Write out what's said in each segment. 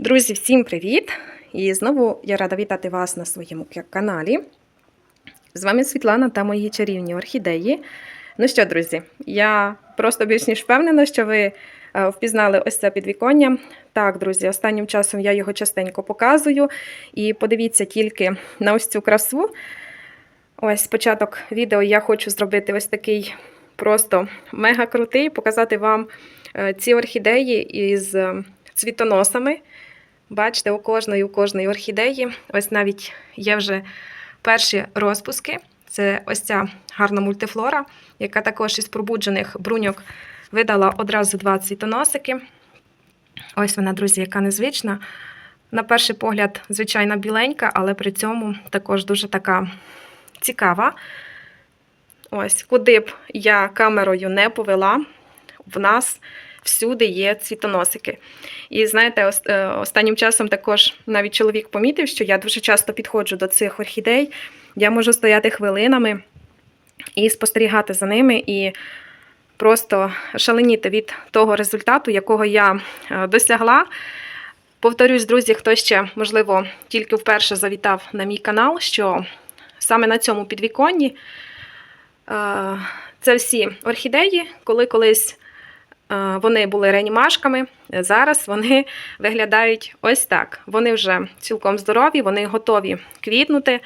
Друзі, всім привіт! І знову я рада вітати вас на своєму каналі. З вами Світлана та мої чарівні орхідеї. Ну що, друзі, я просто більш ніж впевнена, що ви е, впізнали ось це підвіконня. Так, друзі, останнім часом я його частенько показую. І подивіться тільки на ось цю красу. Ось початок відео я хочу зробити ось такий просто мега крутий, показати вам е, ці орхідеї із е, цвітоносами. Бачите, у кожної у кожної орхідеї. Ось навіть є вже перші розпуски. Це ось ця гарна мультифлора, яка також із пробуджених бруньок видала одразу два цвітоносики. Ось вона, друзі, яка незвична. На перший погляд, звичайно, біленька, але при цьому також дуже така цікава. Ось, куди б я камерою не повела, в нас всюди є цвітоносики. І знаєте, е, останнім часом також навіть чоловік помітив, що я дуже часто підходжу до цих орхідей. Я можу стояти хвилинами і спостерігати за ними, і просто шаленіти від того результату, якого я е, досягла. Повторюсь, друзі, хто ще, можливо, тільки вперше завітав на мій канал, що саме на цьому підвіконні е, це всі орхідеї, коли колись вони були реанімашками, зараз вони виглядають ось так. Вони вже цілком здорові, вони готові квітнути.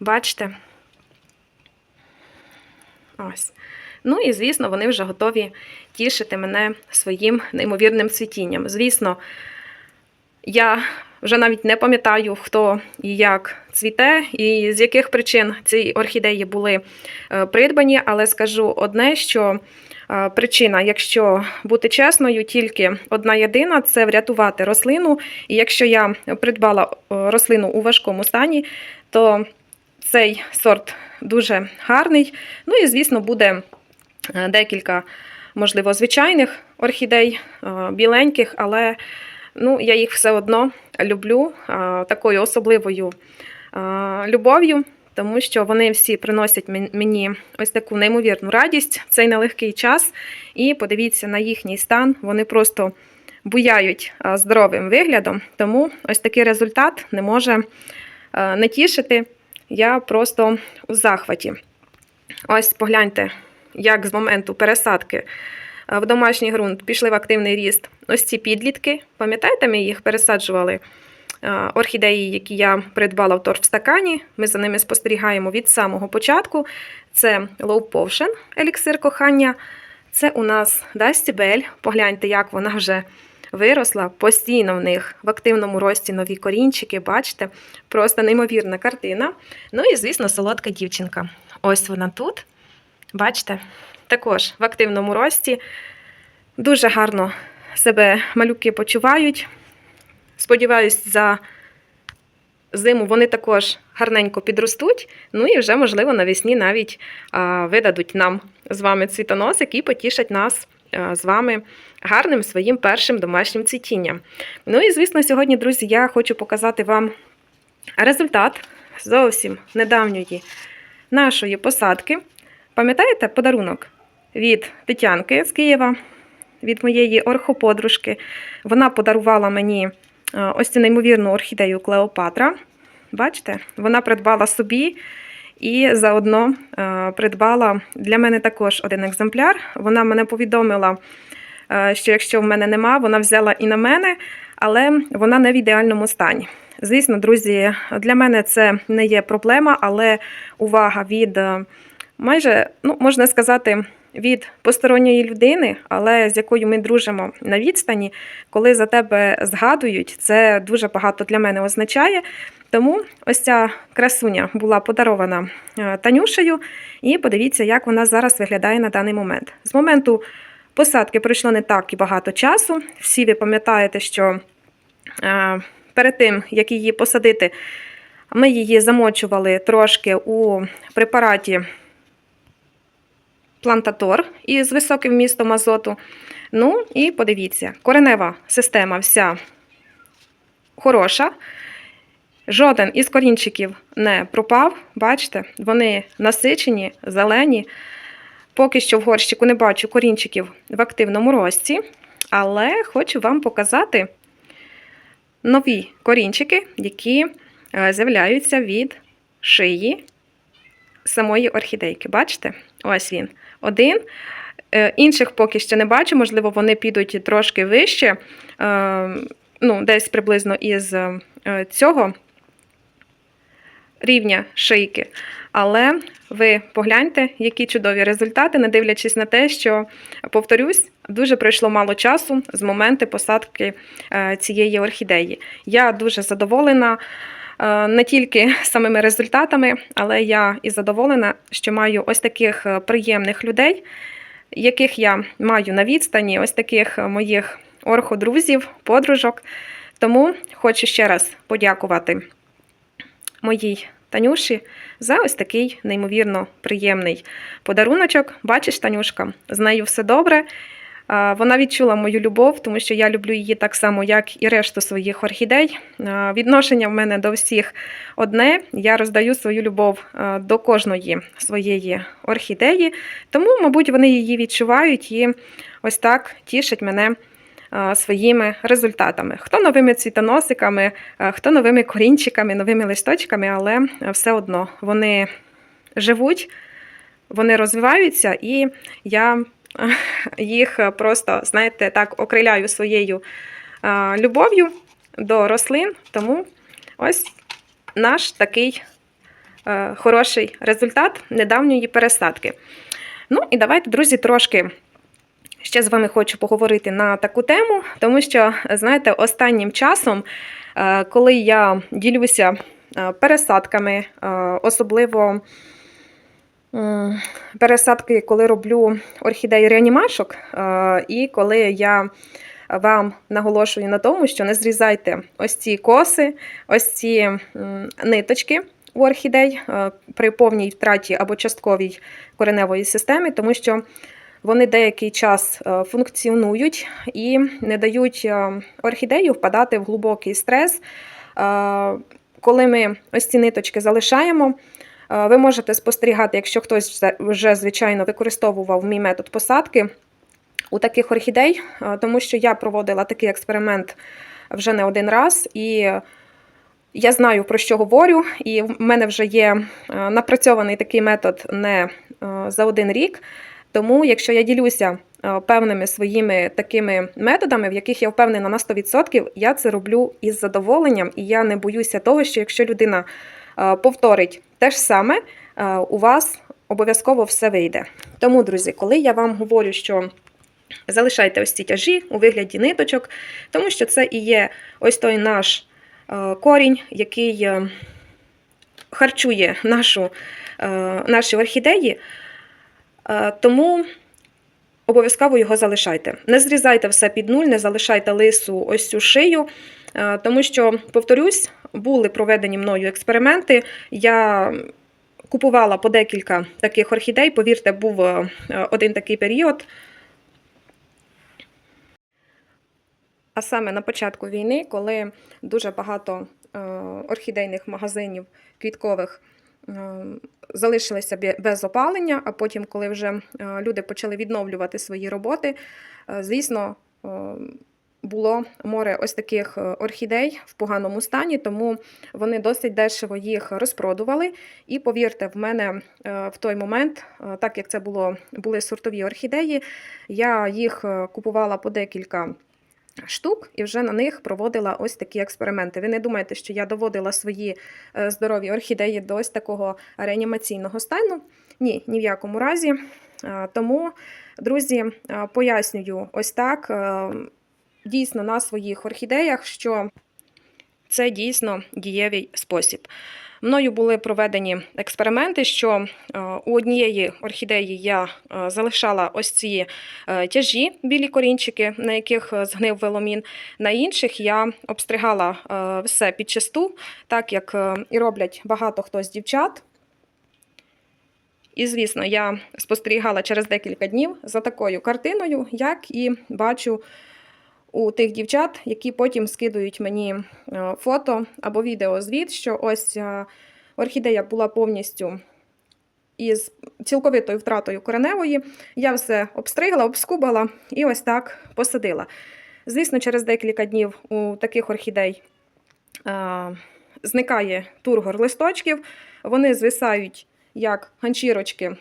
Бачите? Ось. Ну і, звісно, вони вже готові тішити мене своїм неймовірним цвітінням. Звісно, я вже навіть не пам'ятаю, хто і як цвіте, і з яких причин ці орхідеї були е, придбані, але скажу одне, що е, причина, якщо бути чесною, тільки одна єдина це врятувати рослину. І якщо я придбала е, рослину у важкому стані, то цей сорт дуже гарний. Ну і, звісно, буде декілька, можливо, звичайних орхідей, біленьких, але ну, я їх все одно люблю такою особливою любов'ю, тому що вони всі приносять мені ось таку неймовірну радість цей нелегкий час. І подивіться на їхній стан, вони просто буяють здоровим виглядом, тому ось такий результат не може не тішити. Я просто у захваті. Ось погляньте, як з моменту пересадки в домашній ґрунт пішли в активний ріст ось ці підлітки. Пам'ятаєте, ми їх пересаджували е, орхідеї, які я придбала в торфстакані. Ми за ними спостерігаємо від самого початку. Це Low Potion, еліксир кохання. Це у нас Bell. Погляньте, як вона вже виросла. Постійно в них в активному рості нові корінчики. Бачите, просто неймовірна картина. Ну і, звісно, солодка дівчинка. Ось вона тут. Бачите? Також в активному рості. Дуже гарно себе малюки почувають. Сподіваюсь, за зиму вони також гарненько підростуть. Ну і вже, можливо, навесні навіть видадуть нам з вами цвітоносик і потішать нас з вами гарним своїм першим домашнім цвітінням. Ну і, звісно, сьогодні, друзі, я хочу показати вам результат зовсім недавньої нашої посадки. Пам'ятаєте подарунок від Тетянки з Києва, від моєї орхоподружки? Вона подарувала мені е, ось цю неймовірну орхідею Клеопатра. Бачите, вона придбала собі і заодно е, придбала для мене також один екземпляр. Вона мене повідомила, е, що якщо в мене нема, вона взяла і на мене, але вона не в ідеальному стані. Звісно, друзі, для мене це не є проблема, але увага від майже, ну, можна сказати, від посторонньої людини, але з якою ми дружимо на відстані, коли за тебе згадують, це дуже багато для мене означає. Тому ось ця красуня була подарована е, Танюшею, і подивіться, як вона зараз виглядає на даний момент. З моменту посадки пройшло не так і багато часу. Всі ви пам'ятаєте, що е, перед тим, як її посадити, ми її замочували трошки у препараті плантатор із високим вмістом азоту. Ну і подивіться, коренева система вся хороша. Жоден із корінчиків не пропав. Бачите, вони насичені, зелені. Поки що в горщику не бачу корінчиків в активному рості, але хочу вам показати нові корінчики, які е, з'являються від шиї самої орхідейки. Бачите? Ось він. Один. Е, Інших поки що не бачу, можливо, вони підуть трошки вище, е, ну, десь приблизно із е, цього рівня шийки. Але ви погляньте, які чудові результати, не дивлячись на те, що, повторюсь, дуже пройшло мало часу з моменту посадки цієї орхідеї. Я дуже задоволена не тільки самими результатами, але я і задоволена, що маю ось таких е, приємних людей, яких я маю на відстані, ось таких е, моїх орходрузів, подружок. Тому хочу ще раз подякувати моїй Танюші за ось такий неймовірно приємний подаруночок. Бачиш, Танюшка, з нею все добре. Вона відчула мою любов, тому що я люблю її так само, як і решту своїх орхідей. Відношення в мене до всіх одне. Я роздаю свою любов до кожної своєї орхідеї, тому, мабуть, вони її відчувають і ось так тішать мене своїми результатами. Хто новими цвітоносиками, хто новими корінчиками, новими листочками, але все одно вони живуть, вони розвиваються, і я їх просто, знаєте, так окриляю своєю любов'ю до рослин. Тому ось наш такий е, хороший результат недавньої пересадки. Ну і давайте, друзі, трошки ще з вами хочу поговорити на таку тему, тому що, знаєте, останнім часом, е, коли я ділюся е, пересадками, е, особливо пересадки, коли роблю орхідеї реанімашок, е, і коли я вам наголошую на тому, що не зрізайте ось ці коси, ось ці ниточки у орхідей е, при повній втраті або частковій кореневої системи, тому що вони деякий час е, функціонують і не дають е, орхідею впадати в глибокий стрес. Е, Коли ми ось ці ниточки залишаємо, е, ви можете спостерігати, якщо хтось вже- звичайно, використовував мій метод посадки у таких орхідей, е, тому що я проводила такий експеримент вже не один раз, і я знаю, про що говорю, і в мене вже є е, напрацьований такий метод не е, за один рік. Тому, якщо я ділюся е, певними своїми такими методами, в яких я впевнена на 100%, я це роблю із задоволенням, і я не боюся того, що якщо людина е, повторить те ж саме, е, у вас обов'язково все вийде. Тому, друзі, коли я вам говорю, що залишайте ось ці тяжі у вигляді ниточок, тому що це і є ось той наш е, корінь, який е, харчує нашу, наші орхідеї. Тому обов'язково його залишайте. Не зрізайте все під нуль, не залишайте лису ось цю шию, тому що, повторюсь, були проведені мною експерименти. Я купувала по декілька таких орхідей. Повірте, був е, один такий період. А саме на початку війни, коли дуже багато е, орхідейних магазинів квіткових е, залишилися без опалення, а потім, коли вже люди почали відновлювати свої роботи, звісно, було море ось таких е, орхідей в поганому стані, тому вони досить дешево їх розпродували. І повірте, в мене е, в той момент, е, так як це було, були сортові орхідеї, я їх купувала по декілька штук і вже на них проводила ось такі експерименти. Ви не думаєте, що я доводила свої здорові орхідеї до ось такого реанімаційного стану? Ні, ні в якому разі. Тому, друзі, пояснюю ось так. Дійсно, на своїх орхідеях, що це дійсно дієвий спосіб. Мною були проведені експерименти, що е, у однієї орхідеї я е, залишала ось ці е, тяжі, білі корінчики, на яких згнив веломін. На інших я обстригала все під чисту, так як і роблять багато хто з дівчат. І, звісно, я спостерігала через декілька днів за такою картиною, як і бачу у тих дівчат, які потім скидують мені е, фото або відеозвіт, що ось е, орхідея була повністю із цілковитою втратою кореневої. Я все обстригла, обскубала і ось так посадила. Звісно, через декілька днів у таких орхідей е, зникає тургор листочків, вони звисають як ганчірочки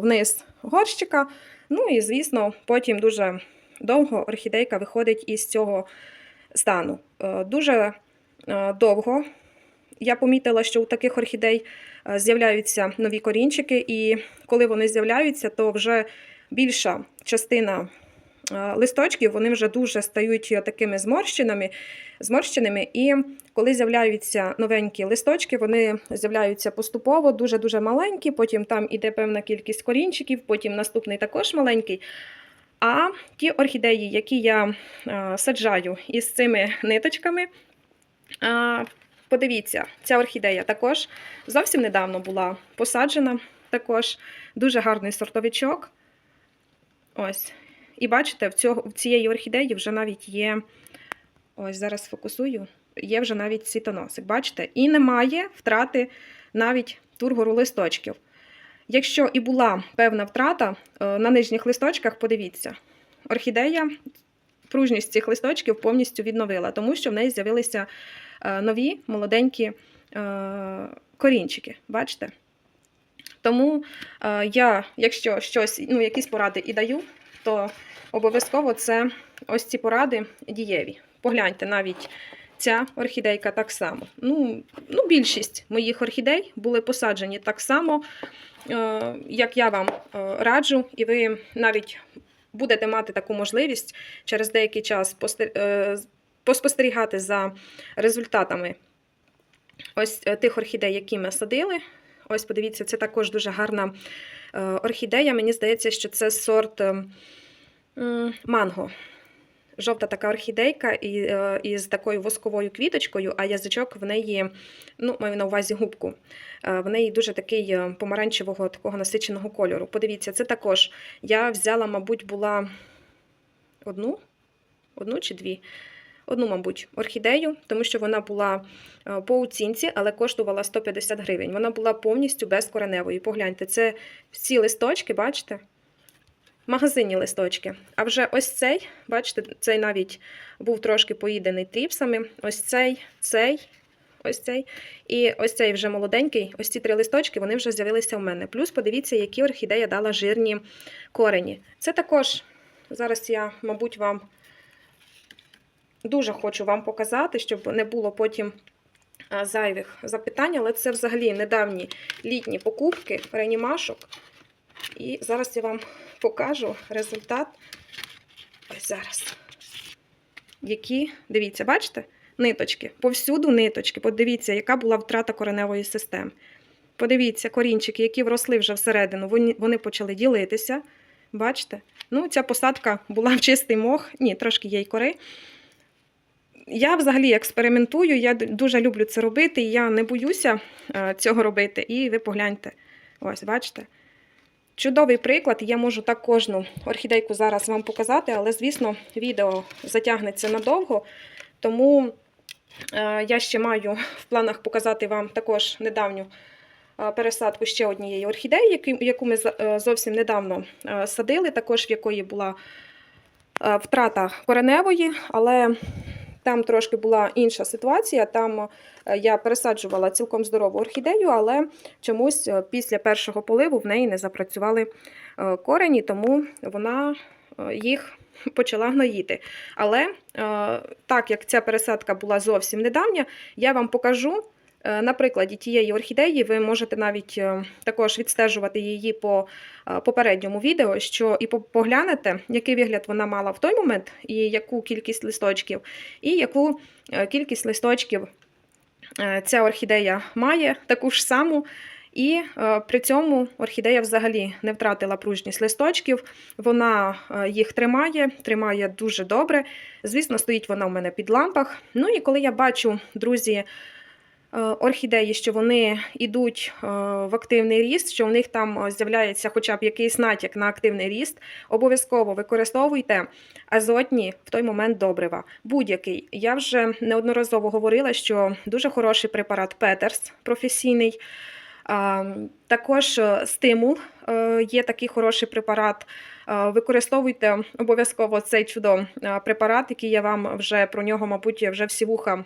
вниз горщика. Ну і, звісно, потім дуже довго орхідейка виходить із цього стану. Е, Дуже е, довго я помітила, що у таких орхідей е, з'являються нові корінчики, і коли вони з'являються, то вже більша частина листочків вони вже дуже стають такими зморщеними, зморщеними. І коли з'являються новенькі листочки, вони з'являються поступово, дуже-дуже маленькі, потім там іде певна кількість корінчиків, потім наступний також маленький. А ті орхідеї, які я е, саджаю із цими ниточками, е, подивіться, ця орхідея також зовсім недавно була посаджена. Також дуже гарний сортовичок. Ось. І бачите, в, цього, в цієї орхідеї вже навіть є. Ось зараз фокусую. Є вже навіть світоносик, бачите? І немає втрати навіть тургору листочків. Якщо і була певна втрата е, на нижніх листочках, подивіться, орхідея пружність цих листочків повністю відновила, тому що в неї з'явилися е, нові молоденькі е, корінчики. Бачите? Тому я, якщо щось, ну, якісь поради і даю, то обов'язково це ось ці поради дієві. Погляньте, навіть ця орхідейка так само. Ну, ну, більшість моїх орхідей були посаджені так само, е, як я вам е, раджу, і ви навіть будете мати таку можливість через деякий час е, поспостерігати за результатами ось тих орхідей, які ми садили. Ось, подивіться, це також дуже гарна орхідея. Мені здається, що це сорт е, м, манго. Жовта така орхідейка і, е, із такою восковою квіточкою, а язичок в неї, ну, маю на увазі губку. Е, В неї дуже такий е, помаранчевого такого насиченого кольору. Подивіться, це також я взяла, мабуть, була одну, одну чи дві. Одну, мабуть, орхідею, тому що вона була по оцінці, але коштувала 150 гривень. Вона була повністю безкореневою. Погляньте, це всі листочки, бачите? Магазинні листочки. А вже ось цей, бачите, цей навіть був трошки поїдений тріпсами. Ось цей, цей, ось цей. І ось цей вже молоденький, ось ці три листочки, вони вже з'явилися в мене. Плюс подивіться, які орхідея дала жирні корені. Це також, зараз я, мабуть, вам дуже хочу вам показати, щоб не було потім зайвих запитань, але це взагалі недавні літні покупки реанімашок. І зараз я вам покажу результат. Ось зараз. Які, дивіться, бачите? Ниточки. Повсюду ниточки. Подивіться, яка була втрата кореневої системи. Подивіться, корінчики, які вросли вже всередину, вони, почали ділитися. Бачите? Ну, ця посадка була в чистий мох. Ні, трошки є й кори. Я взагалі експериментую, я дуже люблю це робити, я не боюся е, цього робити. І ви погляньте. Ось, бачите? Чудовий приклад, я можу так кожну орхідейку зараз вам показати, але, звісно, відео затягнеться надовго. Тому е, я ще маю в планах показати вам також недавню е, пересадку ще однієї орхідеї, яку- ми е, зовсім недавно садили, також в якої була втрата кореневої, але там трошки була інша ситуація. Там е, я пересаджувала цілком здорову орхідею, але чомусь е, після першого поливу в неї не запрацювали е, корені, тому вона їх почала гноїти. Але так як ця пересадка була зовсім недавня, я вам покажу. Е, На прикладі тієї орхідеї ви можете навіть е, також відстежувати її по е, попередньому відео, що і поглянете, який вигляд вона мала в той момент, і яку кількість листочків, і яку кількість листочків ця орхідея має таку ж саму. І при цьому орхідея взагалі не втратила пружність листочків, вона їх тримає, тримає дуже добре. Звісно, стоїть вона в мене під лампах. Ну і коли я бачу, друзі, орхідеї, що вони йдуть е, в активний ріст, що у них там е, з'являється хоча б якийсь натяк на активний ріст, обов'язково використовуйте азотні в той момент добрива. Будь-який. Я вже неодноразово говорила, що дуже хороший препарат Петерс професійний. Також е, стимул е, є такий хороший препарат. Е, Використовуйте обов'язково цей чудо е, препарат, який я вам вже про нього, мабуть, вже всі вуха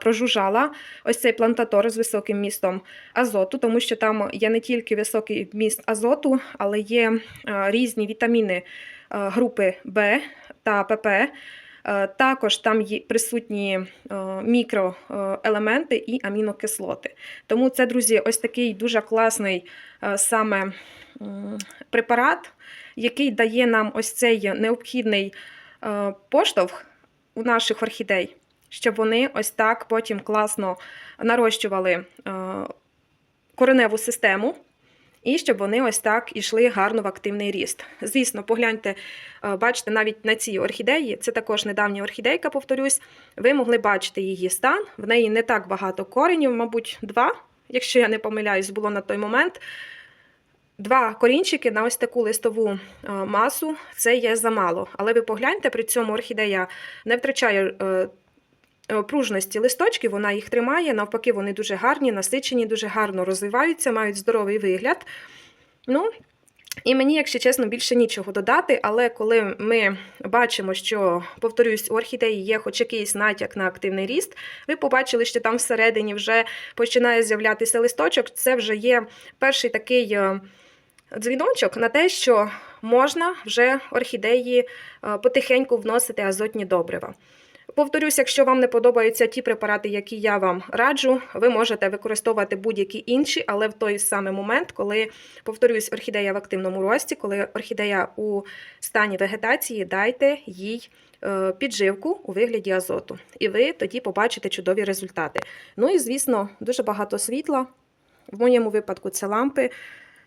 прожужжала ось цей плантатор з високим містом азоту, тому що там є не тільки високий вміст азоту, але є різні вітаміни групи Б та ПП. Також там є присутні мікроелементи і амінокислоти. Тому це, друзі, ось такий дуже класний саме препарат, який дає нам ось цей необхідний поштовх у наших орхідей, щоб вони ось так потім класно нарощували е, кореневу систему. І щоб вони ось так ішли гарно в активний ріст. Звісно, погляньте, е, бачите, навіть на цій орхідеї, це також недавня орхідейка, повторюсь, ви могли бачити її стан. В неї не так багато коренів, мабуть, два, якщо я не помиляюсь, було на той момент. Два корінчики на ось таку листову е, масу це є замало. Але ви погляньте, при цьому орхідея не втрачає пружності листочків, вона їх тримає. Навпаки, вони дуже гарні, насичені, дуже гарно розвиваються, мають здоровий вигляд. Ну, і мені, якщо чесно, більше нічого додати, але коли ми бачимо, що, повторюсь, у орхідеї є хоч якийсь натяк на активний ріст, ви побачили, що там всередині вже починає з'являтися листочок, це вже є перший такий е, дзвіночок на те, що можна вже орхідеї е, потихеньку вносити азотні добрива. Повторюсь, якщо вам не подобаються ті препарати, які я вам раджу, ви можете використовувати будь-які інші, але в той самий момент, коли, повторюсь, орхідея в активному рості, коли орхідея у стані вегетації, дайте їй е, підживку у вигляді азоту. І ви тоді побачите чудові результати. Ну і, звісно, дуже багато світла. В моєму випадку це лампи.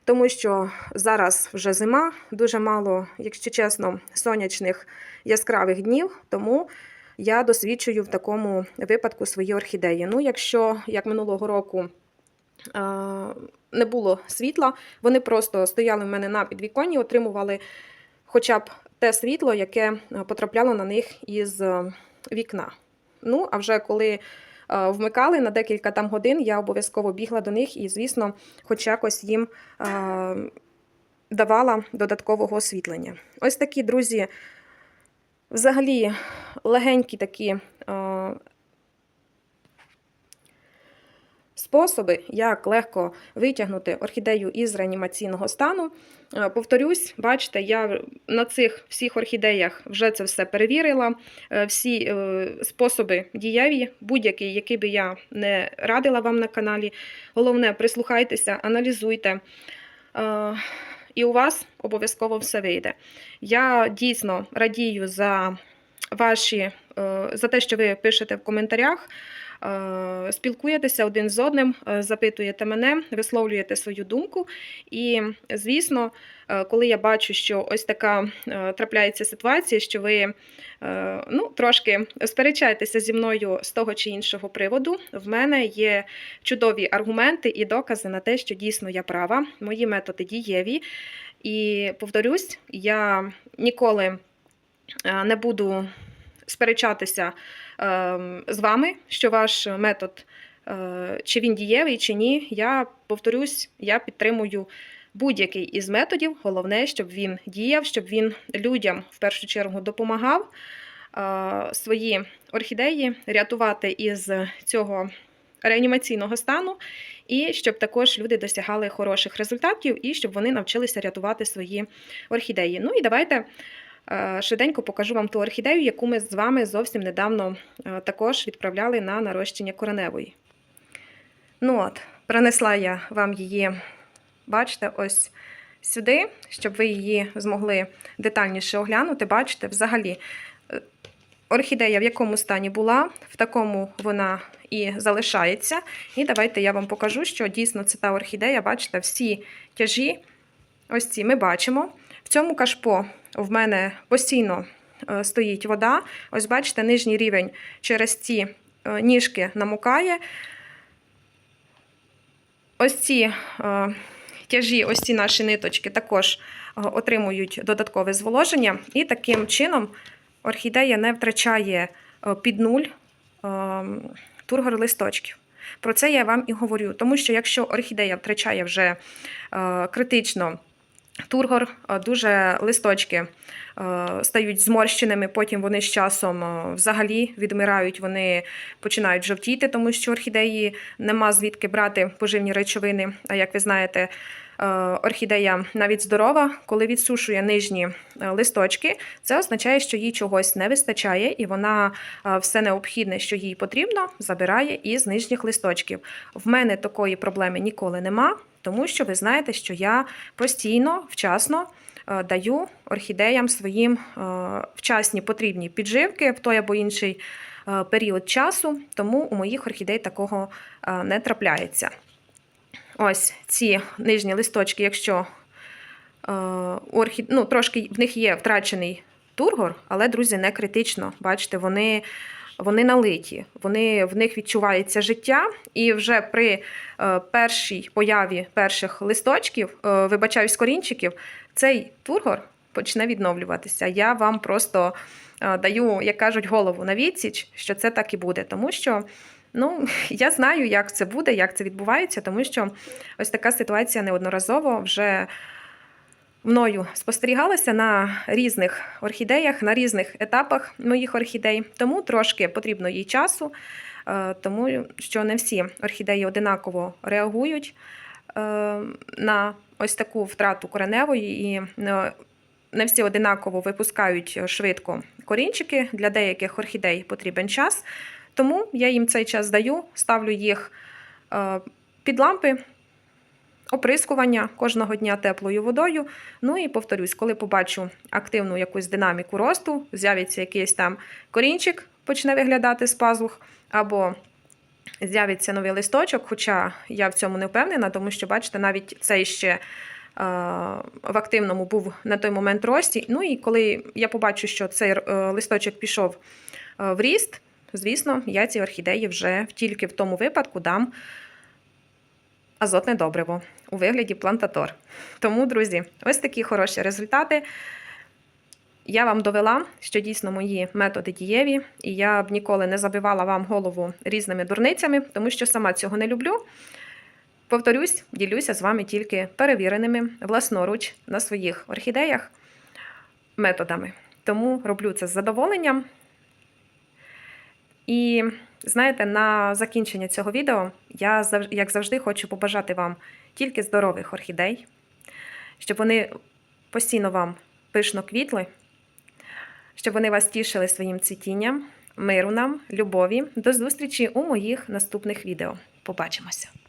Тому що зараз вже зима, дуже мало, якщо чесно, сонячних яскравих днів, тому я досвідчую в такому випадку свої орхідеї. Ну, якщо як минулого року не було світла, вони просто стояли в мене на підвіконні, отримували хоча б те світло, яке е, потрапляло на них із е, вікна. Ну, а вже коли е, вмикали на декілька там годин, я обов'язково бігла до них і, звісно, хоч якось їм давала додаткового освітлення. Ось такі, друзі, взагалі легенькі такі е, способи, як легко витягнути орхідею із реанімаційного стану. Е, Повторюсь, бачите, я на цих всіх орхідеях вже це все перевірила. Е, Всі е, способи дієві, будь-який, який би я не радила вам на каналі. Головне, прислухайтеся, аналізуйте. Е, І у вас обов'язково все вийде. Я дійсно радію за ваші, е, за те, що ви пишете в коментарях. Е, Спілкуєтеся один з одним, е, запитуєте мене, висловлюєте свою думку. І, звісно, е, коли я бачу, що ось така трапляється ситуація, що ви ну, трошки сперечаєтеся зі мною з того чи іншого приводу, в мене є чудові аргументи і докази на те, що дійсно я права, мої методи дієві. І повторюсь, я ніколи не буду сперечатися з вами, що ваш метод, е, чи він дієвий, чи ні. Я повторюсь, я підтримую будь-який із методів. Головне, щоб він діяв, щоб він людям в першу чергу допомагав е, свої орхідеї рятувати із цього реанімаційного стану, і щоб також люди досягали хороших результатів, і щоб вони навчилися рятувати свої орхідеї. Ну і давайте. Е, Швиденько покажу вам ту орхідею, яку ми з вами зовсім недавно е, також відправляли на нарощення кореневої. Ну от, принесла я вам її, бачите, ось сюди, щоб ви її змогли детальніше оглянути. Бачите, взагалі, е, орхідея в якому стані була, в такому вона і залишається. І давайте я вам покажу, що дійсно це та орхідея, бачите, всі тяжі, ось ці ми бачимо. В цьому кашпо в мене постійно е, стоїть вода. Ось бачите, нижній рівень через ці е, ніжки намокає. Ось ці е, тяжі, ось ці наші ниточки також отримують додаткове зволоження. І таким чином орхідея не втрачає під нуль тургор листочків. Про це я вам і говорю, тому що якщо орхідея втрачає вже критично тургор, е, дуже листочки е, стають зморщеними, потім вони з часом е, взагалі відмирають, вони починають жовтіти, тому що орхідеї нема звідки брати поживні речовини. А як ви знаєте, орхідея навіть здорова, коли відсушує нижні е, листочки, це означає, що їй чогось не вистачає, і вона е, все необхідне, що їй потрібно, забирає із нижніх листочків. В мене такої проблеми ніколи нема, тому що ви знаєте, що я постійно, вчасно е, даю орхідеям своїм е, вчасні потрібні підживки в той або інший е, період часу, тому у моїх орхідей такого е, не трапляється. Ось ці нижні листочки, якщо е, орхід... ну, трошки в них є втрачений тургор, але, друзі, не критично. Бачите, вони, вони налиті, вони, в них відчувається життя, і вже при е, першій появі перших листочків, е, вибачаюсь, корінчиків, цей тургор почне відновлюватися. Я вам просто даю, як кажуть, голову на відсіч, що це так і буде, тому що. Ну, я знаю, як це буде, як це відбувається, тому що ось така ситуація неодноразово вже мною спостерігалася на різних орхідеях, на різних етапах моїх орхідей. Тому трошки потрібно їй часу, е, тому що не всі орхідеї одинаково реагують е, на ось таку втрату кореневої і не не всі одинаково випускають швидко корінчики. Для деяких орхідей потрібен час. Тому я їм цей час даю, ставлю їх е, під лампи, оприскування кожного дня теплою водою. Ну і повторюсь, коли побачу активну якусь динаміку росту, з'явиться якийсь там корінчик, почне виглядати з пазух, або з'явиться новий листочок, хоча я в цьому не впевнена, тому що, бачите, навіть цей ще е, в активному був на той момент рості. Ну і коли я побачу, що цей е, листочок пішов в ріст, звісно, я ці орхідеї вже тільки в тому випадку дам азотне добриво у вигляді плантатор. Тому, друзі, ось такі хороші результати. Я вам довела, що дійсно мої методи дієві, і я б ніколи не забивала вам голову різними дурницями, тому що сама цього не люблю. Повторюсь, ділюся з вами тільки перевіреними власноруч на своїх орхідеях методами. Тому роблю це з задоволенням. І знаєте, на закінчення цього відео я, як завжди, хочу побажати вам тільки здорових орхідей, щоб вони постійно вам пишно квітли, щоб вони вас тішили своїм цвітінням, миру нам, любові. До зустрічі у моїх наступних відео. Побачимося!